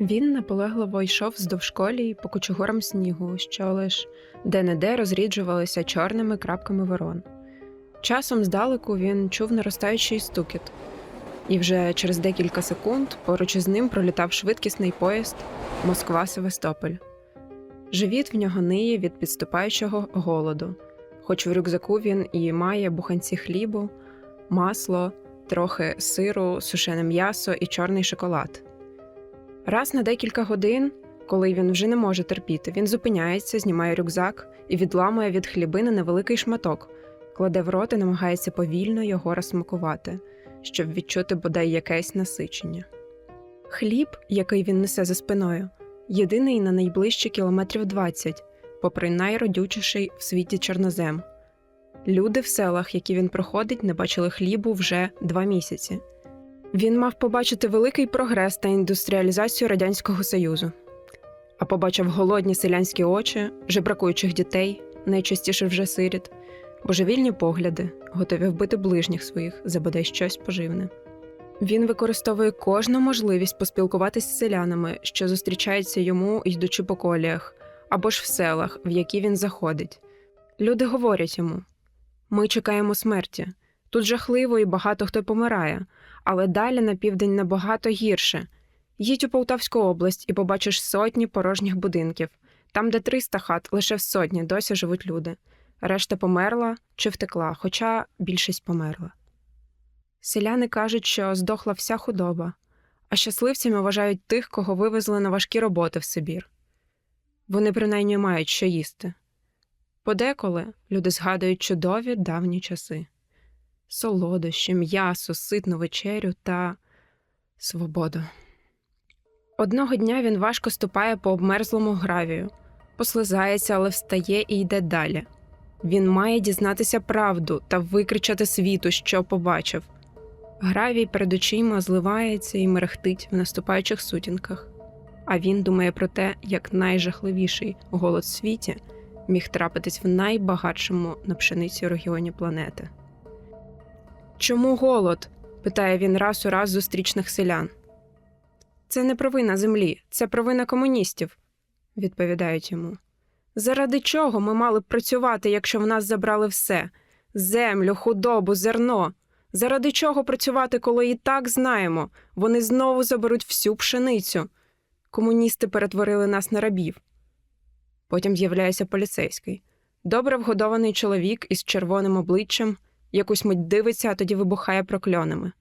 Він наполегливо йшов вздовж колії по кучугорам снігу, що лиш де-не-де розріджувалися чорними крапками ворон. Часом здалеку він чув наростаючий стукіт, і вже через декілька секунд поруч із ним пролітав швидкісний поїзд Москва Севастополь. Живіт в нього ниє від підступаючого голоду, хоч в рюкзаку він і має буханці хлібу, масло, трохи сиру, сушене м'ясо і чорний шоколад. Раз на декілька годин, коли він вже не може терпіти, він зупиняється, знімає рюкзак і відламує від хлібини невеликий шматок, кладе в рот і намагається повільно його розсмакувати, щоб відчути бодай якесь насичення. Хліб, який він несе за спиною, єдиний на найближчі кілометрів 20, попри найродючіший в світі чорнозем. Люди в селах, які він проходить, не бачили хлібу вже два місяці. Він мав побачити великий прогрес та індустріалізацію Радянського Союзу, а побачив голодні селянські очі, жебракуючих дітей, найчастіше вже сиріт, божевільні погляди, готові вбити ближніх своїх за бодай щось поживне. Він використовує кожну можливість поспілкуватись з селянами, що зустрічаються йому, йдучи по коліях, або ж в селах, в які він заходить. Люди говорять йому: ми чекаємо смерті. Тут жахливо і багато хто помирає, але далі на південь набагато гірше. Їдь у Полтавську область і побачиш сотні порожніх будинків. Там, де 300 хат, лише в сотні досі живуть люди. Решта померла чи втекла, хоча більшість померла. Селяни кажуть, що здохла вся худоба, а щасливцями вважають тих, кого вивезли на важкі роботи в Сибір. Вони принаймні мають що їсти. Подеколи люди згадують чудові давні часи солодощі, м'ясо, ситну вечерю та свободу. Одного дня він важко ступає по обмерзлому гравію, послизається, але встає і йде далі. Він має дізнатися правду та викричати світу, що побачив. Гравій перед очима зливається і мерехтить в наступаючих сутінках, а він думає про те, як найжахливіший голод в світі міг трапитись в найбагатшому на пшеницю регіоні планети. Чому голод? питає він раз у раз зустрічних селян. Це не провина землі, це провина комуністів, відповідають йому. Заради чого ми мали б працювати, якщо в нас забрали все землю, худобу, зерно? Заради чого працювати, коли і так знаємо, вони знову заберуть всю пшеницю. Комуністи перетворили нас на рабів. Потім з'являється поліцейський, добре вгодований чоловік із червоним обличчям, якусь мить дивиться, а тоді вибухає прокльонами.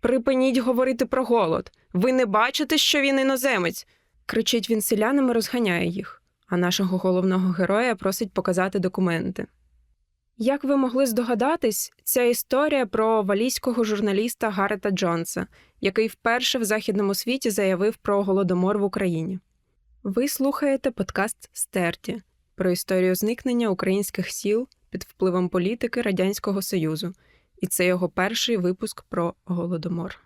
Припиніть говорити про голод. Ви не бачите, що він іноземець. кричить він селянам і розганяє їх, а нашого головного героя просить показати документи. Як ви могли здогадатись, ця історія про валійського журналіста Гарета Джонса, який вперше в західному світі заявив про голодомор в Україні. Ви слухаєте подкаст Стерті про історію зникнення українських сіл під впливом політики Радянського Союзу, і це його перший випуск про голодомор.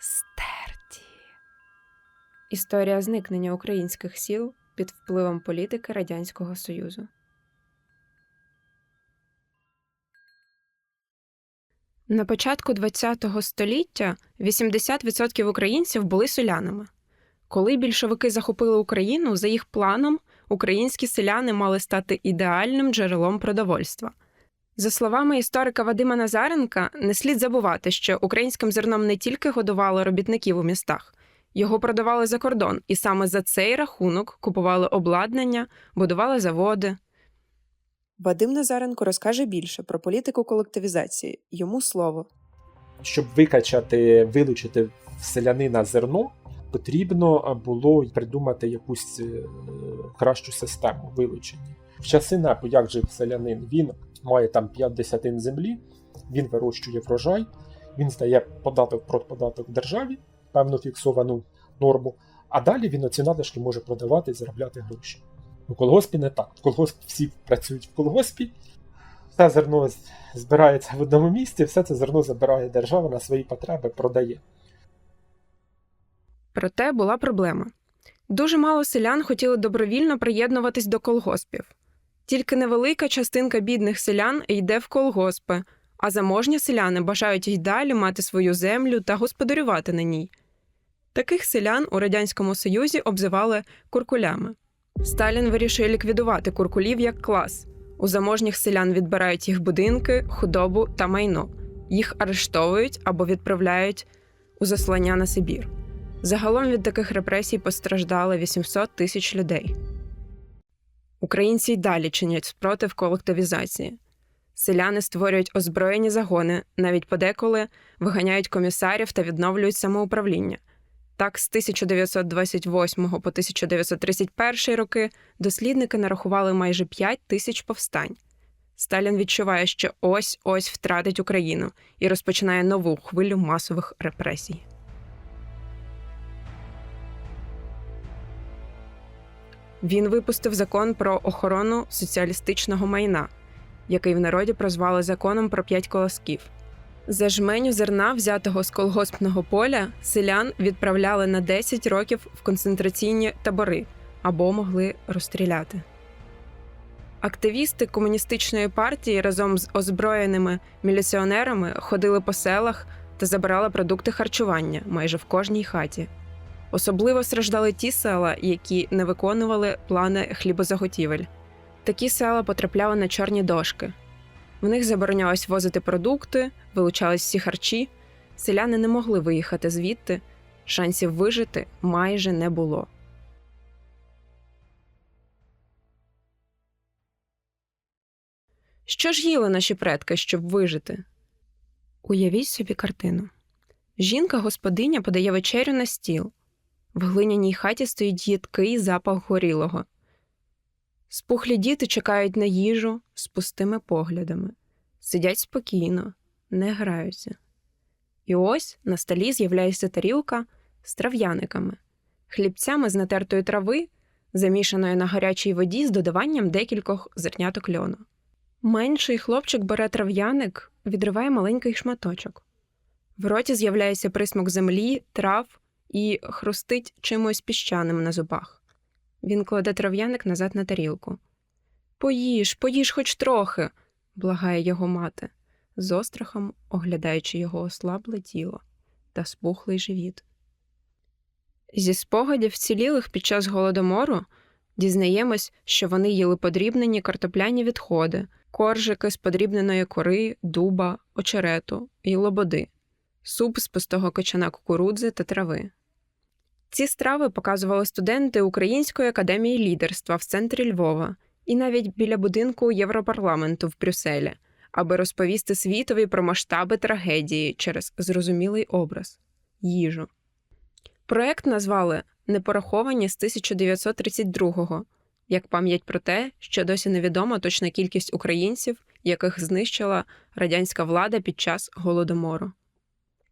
Стерті. Історія зникнення українських сіл під впливом політики Радянського Союзу. На початку ХХ століття 80% українців були селянами. Коли більшовики захопили Україну, за їх планом українські селяни мали стати ідеальним джерелом продовольства. За словами історика Вадима Назаренка, не слід забувати, що українським зерном не тільки годували робітників у містах, його продавали за кордон, і саме за цей рахунок купували обладнання, будували заводи. Вадим Назаренко розкаже більше про політику колективізації. Йому слово. Щоб викачати, вилучити в селянина зерно, потрібно було придумати якусь е, кращу систему вилучення. В часи НЕПу, як жив селянин, він має там 5 десятин землі, він вирощує врожай, він здає податок про податок державі, певну фіксовану норму, а далі він оці надлишки може продавати і заробляти гроші. У колгоспі не так. В колгоспі всі працюють в колгоспі, все зерно збирається в одному місці, все це зерно забирає держава на свої потреби, продає. Проте була проблема. Дуже мало селян хотіли добровільно приєднуватись до колгоспів. Тільки невелика частинка бідних селян йде в колгоспи, а заможні селяни бажають й далі мати свою землю та господарювати на ній. Таких селян у Радянському Союзі обзивали куркулями. Сталін вирішує ліквідувати куркулів як клас. У заможніх селян відбирають їх будинки, худобу та майно. Їх арештовують або відправляють у заслання на Сибір. Загалом від таких репресій постраждали 800 тисяч людей. Українці й далі чинять спротив колективізації. Селяни створюють озброєні загони, навіть подеколи виганяють комісарів та відновлюють самоуправління. Так, з 1928 по 1931 роки дослідники нарахували майже 5 тисяч повстань. Сталін відчуває, що ось ось втратить Україну і розпочинає нову хвилю масових репресій. Він випустив закон про охорону соціалістичного майна, який в народі прозвали законом про п'ять колосків. За жменю зерна, взятого з колгоспного поля, селян відправляли на 10 років в концентраційні табори або могли розстріляти. Активісти комуністичної партії разом з озброєними міліціонерами ходили по селах та забирали продукти харчування майже в кожній хаті. Особливо страждали ті села, які не виконували плани хлібозаготівель. Такі села потрапляли на чорні дошки. В них заборонялось возити продукти, вилучались всі харчі. Селяни не могли виїхати звідти, шансів вижити майже не було. Що ж їли наші предки, щоб вижити? Уявіть собі картину. Жінка-господиня подає вечерю на стіл. В глиняній хаті стоїть їдкий запах горілого. Спухлі діти чекають на їжу з пустими поглядами, сидять спокійно, не граються. І ось на столі з'являється тарілка з трав'яниками, хлібцями з натертої трави, замішаної на гарячій воді з додаванням декількох зерняток льону. Менший хлопчик бере трав'яник, відриває маленький шматочок. В роті з'являється присмак землі, трав і хрустить чимось піщаним на зубах. Він кладе трав'яник назад на тарілку. Поїж, поїж хоч трохи, благає його мати, з острахом оглядаючи його ослабле тіло та спухлий живіт. Зі спогадів вцілілих під час голодомору дізнаємось, що вони їли подрібнені картопляні відходи, коржики з подрібненої кори, дуба, очерету і лободи, суп з пустого кочана кукурудзи та трави. Ці страви показували студенти Української академії лідерства в центрі Львова і навіть біля будинку Європарламенту в Брюсселі, аби розповісти світові про масштаби трагедії через зрозумілий образ їжу. Проект назвали Непораховані з 1932-го, як пам'ять про те, що досі невідома точна кількість українців, яких знищила радянська влада під час голодомору.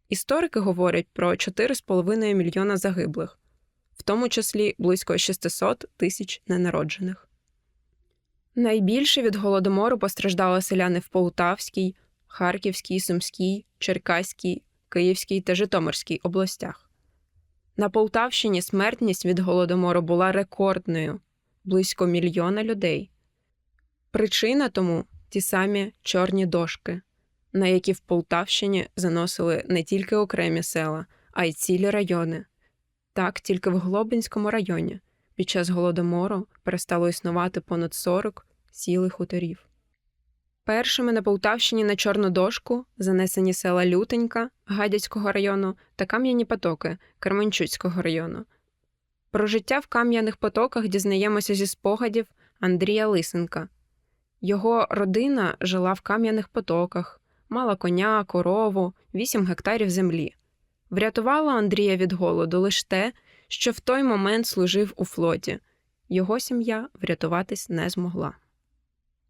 Історики говорять про 4,5 мільйона загиблих, в тому числі близько 600 тисяч ненароджених. Найбільше від голодомору постраждали селяни в Полтавській, Харківській, Сумській, Черкаській, Київській та Житомирській областях. На Полтавщині смертність від голодомору була рекордною близько мільйона людей. Причина тому ті самі чорні дошки на які в Полтавщині заносили не тільки окремі села, а й цілі райони. Так, тільки в Глобинському районі під час голодомору перестало існувати понад 40 сіл і хуторів. Першими на Полтавщині на Чорну дошку занесені села Лютенька Гадяцького району та Кам'яні Потоки Керменчуцького району. Про життя в Кам'яних Потоках дізнаємося зі спогадів Андрія Лисенка. Його родина жила в Кам'яних Потоках, мала коня, корову, 8 гектарів землі. Врятувало Андрія від голоду лише те, що в той момент служив у флоті. Його сім'я врятуватись не змогла.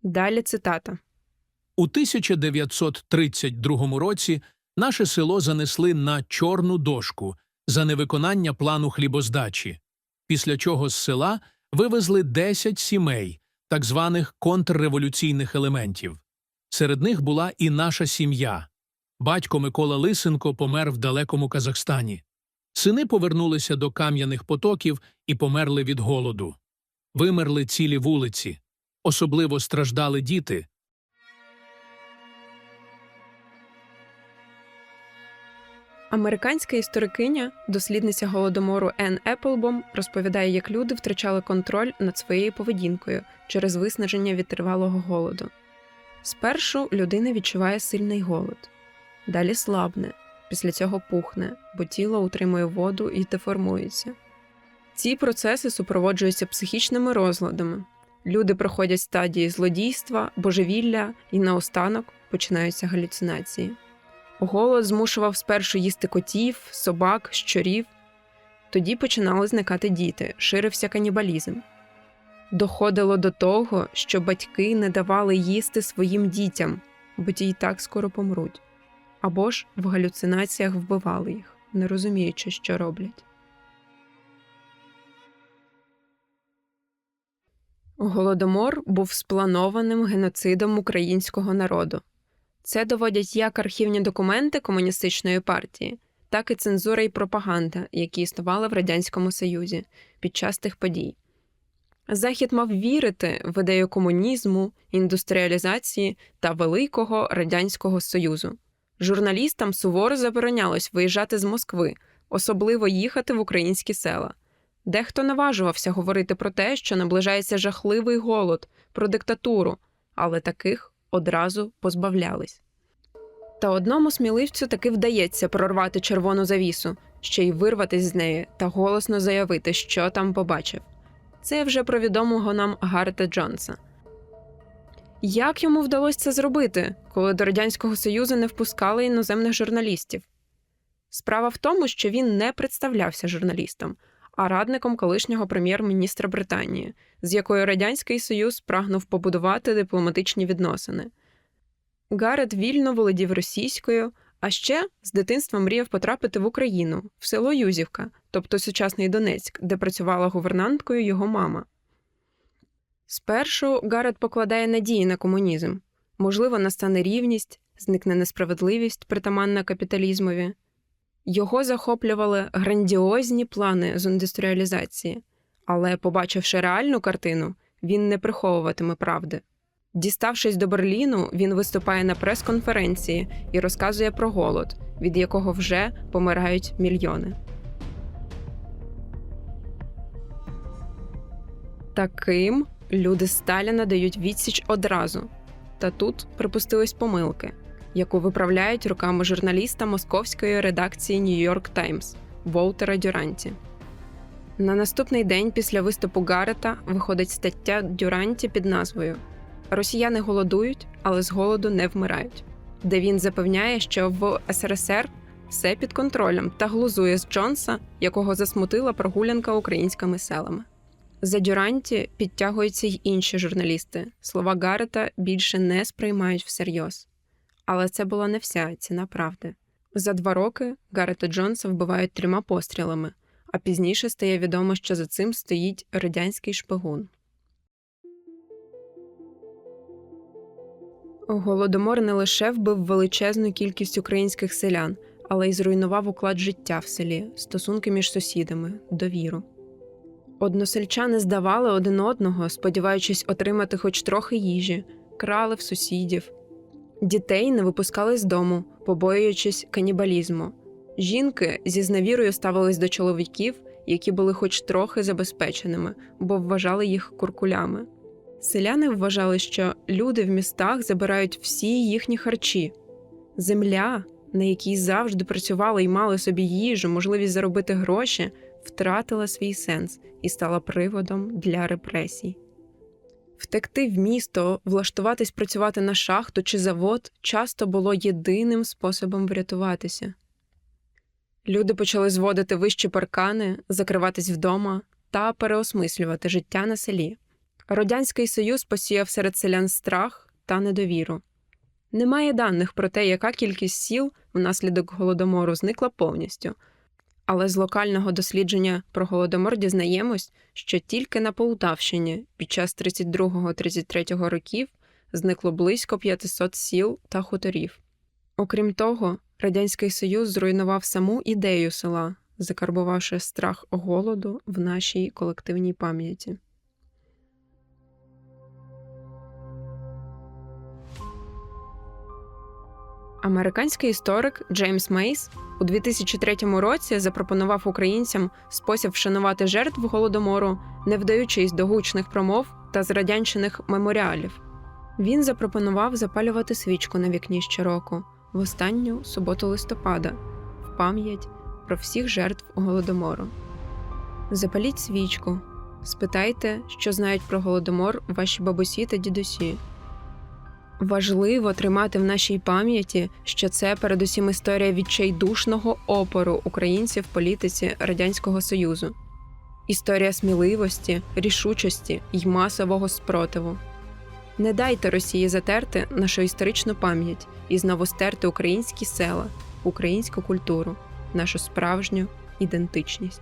Далі цитата. У 1932 році наше село занесли на чорну дошку за невиконання плану хлібоздачі, після чого з села вивезли 10 сімей, так званих контрреволюційних елементів. Серед них була і наша сім'я. Батько Микола Лисенко помер в далекому Казахстані. Сини повернулися до кам'яних потоків і померли від голоду. Вимерли цілі вулиці. Особливо страждали діти. Американська історикиня, дослідниця голодомору Енн Еплбом, розповідає, як люди втрачали контроль над своєю поведінкою через виснаження від тривалого голоду. Спершу людина відчуває сильний голод, далі слабне, після цього пухне, бо тіло утримує воду і деформується. Ці процеси супроводжуються психічними розладами. Люди проходять стадії злодійства, божевілля і наостанок починаються галюцинації. Голод змушував спершу їсти котів, собак, щурів. Тоді починали зникати діти, ширився канібалізм. Доходило до того, що батьки не давали їсти своїм дітям, бо ті й так скоро помруть, або ж в галюцинаціях вбивали їх, не розуміючи, що роблять. Голодомор був спланованим геноцидом українського народу. Це доводять як архівні документи комуністичної партії, так і цензура і пропаганда, які існували в Радянському Союзі під час тих подій. Захід мав вірити в ідею комунізму, індустріалізації та великого радянського союзу. Журналістам суворо заборонялось виїжджати з Москви, особливо їхати в українські села. Дехто наважувався говорити про те, що наближається жахливий голод, про диктатуру, але таких одразу позбавлялись. Та одному сміливцю таки вдається прорвати червону завісу, ще й вирватися з неї та голосно заявити, що там побачив. Це вже про відомого нам Гарета Джонса. Як йому вдалося це зробити, коли до Радянського Союзу не впускали іноземних журналістів? Справа в тому, що він не представлявся журналістом, а радником колишнього прем'єр-міністра Британії, з якою Радянський Союз прагнув побудувати дипломатичні відносини. Гарет вільно володів російською, а ще з дитинства мріяв потрапити в Україну, в село Юзівка, тобто сучасний Донецьк, де працювала гувернанткою його мама. Спершу Гарет покладає надії на комунізм можливо, настане рівність, зникне несправедливість, притаманна капіталізмові. Його захоплювали грандіозні плани з індустріалізації, але, побачивши реальну картину, він не приховуватиме правди. Діставшись до Берліну, він виступає на прес-конференції і розказує про голод, від якого вже помирають мільйони. Таким люди Сталіна дають відсіч одразу. Та тут припустились помилки, яку виправляють руками журналіста московської редакції Нью-Йорк Таймс Волтера Дюранті. На наступний день після виступу Гарета виходить стаття Дюранті під назвою Росіяни голодують, але з голоду не вмирають, де він запевняє, що в СРСР все під контролем та глузує з Джонса, якого засмутила прогулянка українськими селами. За Дюранті підтягуються й інші журналісти. Слова Гарета більше не сприймають всерйоз. Але це була не вся ціна правди. За два роки Гарета Джонса вбивають трьома пострілами, а пізніше стає відомо, що за цим стоїть радянський шпигун. Голодомор не лише вбив величезну кількість українських селян, але й зруйнував уклад життя в селі, стосунки між сусідами, довіру. Односельчани здавали один одного, сподіваючись отримати хоч трохи їжі, крали в сусідів. Дітей не випускали з дому, побоюючись канібалізму. Жінки зі зневірою ставились до чоловіків, які були хоч трохи забезпеченими, бо вважали їх куркулями. Селяни вважали, що люди в містах забирають всі їхні харчі. Земля, на якій завжди працювали і мали собі їжу, можливість заробити гроші, втратила свій сенс і стала приводом для репресій. Втекти в місто, влаштуватись працювати на шахту чи завод часто було єдиним способом врятуватися. Люди почали зводити вищі паркани, закриватись вдома та переосмислювати життя на селі. Радянський Союз посіяв серед селян страх та недовіру. Немає даних про те, яка кількість сіл внаслідок голодомору зникла повністю. Але з локального дослідження про голодомор дізнаємось, що тільки на Полтавщині під час 32-33 років зникло близько 500 сіл та хуторів. Окрім того, Радянський Союз зруйнував саму ідею села, закарбувавши страх голоду в нашій колективній пам'яті. Американський історик Джеймс Мейс У 2003 році запропонував українцям спосіб вшанувати жертв голодомору, не вдаючись до гучних промов та зрадянщиних меморіалів. Він запропонував запалювати свічку на вікні щороку в останню суботу листопада в пам'ять про всіх жертв голодомору. Запаліть свічку, спитайте, що знають про голодомор ваші бабусі та дідусі. Важливо тримати в нашій пам'яті, що це передусім історія відчайдушного опору українців в політиці Радянського Союзу, історія сміливості, рішучості й масового спротиву. Не дайте Росії затерти нашу історичну пам'ять і знову стерти українські села, українську культуру, нашу справжню ідентичність.